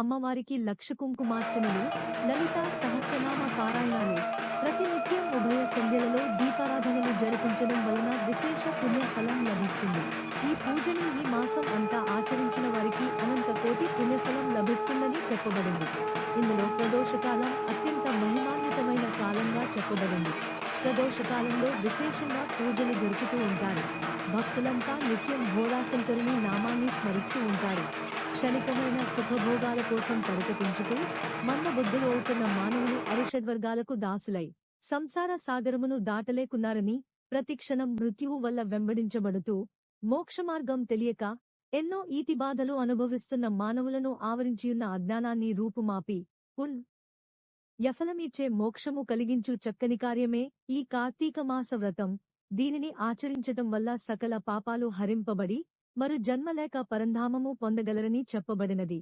అమ్మవారికి లక్ష కుంకుమార్చనలు లలిత సహస్రనామ పారాయణాలు ప్రతినిత్యం ఉభయ సంధ్యలలో దీపారాధనలు జరిపించడం వలన విశేష పుణ్యఫలం లభిస్తుంది. ఈ పూజను ఈ మాసం అంతా ఆచరించిన వారికి అనంత కోటి పుణ్యఫలం లభిస్తుందని చెప్పబడింది. ఇందులో ప్రదోషకాలం అత్యంత మహిమాన్వితమైన కాలంగా చెప్పబడింది. ప్రదోషకాలంలో విశేషంగా పూజలు జరుపుతూ ఉంటారు. భక్తులంతా నిత్యం భోళాశంకరుని నామాన్ని స్మరిస్తూ ఉంటారు. క్షణికమైన సుఖభోగాల కోసం పరితపించుతూ మందబుద్ధులు అవుతున్న మానవులు అరిషడ్వర్గాలకు దాసులై సంసార సాగరమును దాటలేకున్నారని ప్రతిక్షణం మృత్యువు వల్ల వెంబడించబడుతూ మోక్షమార్గం తెలియక ఎన్నో ఈతిబాధలు అనుభవిస్తున్న మానవులను ఆవరించియున్న అజ్ఞానాన్ని రూపుమాపి ఉన్. యఫలమిచ్చే మోక్షము కలిగించు చక్కని కార్యమే ఈ కార్తీక మాస వ్రతం. దీనిని ఆచరించటం వల్ల సకల పాపాలు హరింపబడి మరు జన్మలేక పరంధామము పొందగలరని చెప్పబడినది.